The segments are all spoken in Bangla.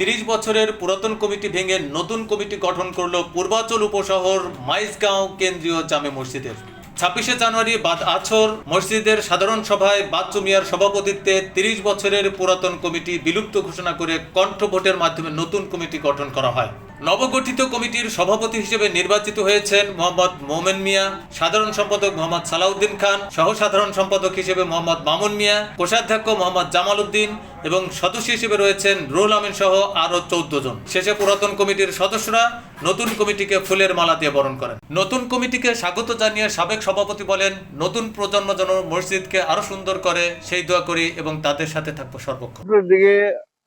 তিরিশ বছরের পুরাতন কমিটি ভেঙে নতুন কমিটি গঠন করল পূর্বাচল উপশহর মাইজগাঁও কেন্দ্রীয় জামে মসজিদের। ছাব্বিশে জানুয়ারি বাদ আছর মসজিদের সাধারণ সভায় বাচ্চু মিয়ার সভাপতিত্বে তিরিশ বছরের পুরাতন কমিটি বিলুপ্ত ঘোষণা করে কণ্ঠ ভোটের মাধ্যমে নতুন কমিটি গঠন করা হয়। নবগঠিত কমিটির সভাপতি হিসেবে নির্বাচিত হয়েছেন মোহাম্মদ মোমেন মিয়া, সাধারণ সম্পাদক মোহাম্মদ সালাউদ্দিন খান সহ সাধারণ সম্পাদক হিসেবে মোহাম্মদ মামুন মিয়া, কোষাধ্যক্ষ মোহাম্মদ জামাল উদ্দিন এবং সদস্য হিসেবে রয়েছেন রুহুল আমিন সহ আরও চৌদ্দ জন। শেষে পুরাতন কমিটির সদস্যরা নতুন কমিটিকে ফুলের মালা দিয়ে বরণ করেন। নতুন কমিটিকে স্বাগত জানিয়ে সাবেক সভাপতি বলেন, নতুন প্রজন্ম যেন মসজিদকে আরও সুন্দর করে, সেই দোয়া করি এবং তাদের সাথে থাকব সর্বক্ষণ। দিকে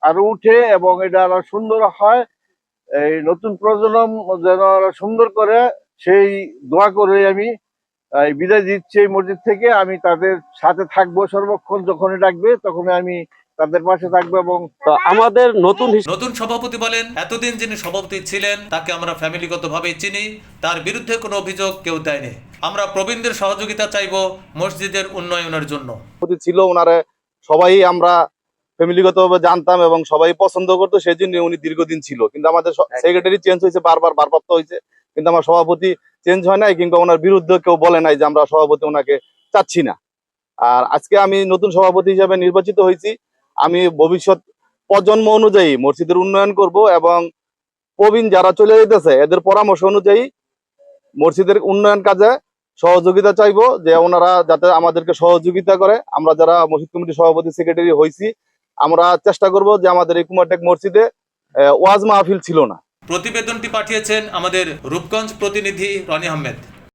আরও উঠে এবং এটা আরও সুন্দর হয়। এই নতুন প্রজন্ম যেন সুন্দর করে সেই দোয়া করে আমি এই বিদায় দিচ্ছি এই মসজিদ থেকে। আমি তাদের সাথে থাকব সর্বক্ষণ যখনই ডাকবে তখন আমি তাদের পাশে থাকব এবং আমাদের নতুন নতুন সভাপতি বলেন এতদিন যিনি সভাপতি ছিলেন তাকে আমরা ফ্যামিলিগতভাবেই চিনি তার বিরুদ্ধে কোনো অভিযোগ কেউ দেয়নি। আমরা প্রবীণদের সহযোগিতা চাইব মসজিদের উন্নয়নের জন্য। ছিল ওনারে সবাই আমরা ফ্যামিলিগতভাবে জানতাম এবং সবাই পছন্দ করতো সেই জন্য উনি দীর্ঘদিন ছিল। কিন্তু আমাদের সেক্রেটারি চেঞ্জ হয়েছে বারবার ভারপ্রাপ্ত হয়েছে। কিন্তু আমার সভাপতি চেঞ্জ হয় নাই কিংবা ওনার বিরুদ্ধে কেউ বলে নাই যে আমরা সভাপতি ওনাকে চাচ্ছি না। আর আজকে আমি নতুন সভাপতি হিসেবে নির্বাচিত হয়েছি। আমি ভবিষ্যৎ প্রজন্ম অনুযায়ী মসজিদের উন্নয়ন করব এবং প্রবীণ যারা চলে যেতেছে এদের পরামর্শ অনুযায়ী মসজিদের উন্নয়ন কাজে সহযোগিতা চাইব যে ওনারা যাতে আমাদেরকে সহযোগিতা করে। আমরা যারা মসজিদ কমিটির সভাপতি সেক্রেটারি হয়েছি আমরা চেষ্টা করব যে আমাদের এই কুমারটেক মসজিদে ওয়াজ মাহফিল ছিল না। প্রতিবেদনটি পাঠিয়েছেন আমাদের রূপগঞ্জ প্রতিনিধি রনি আহমেদ।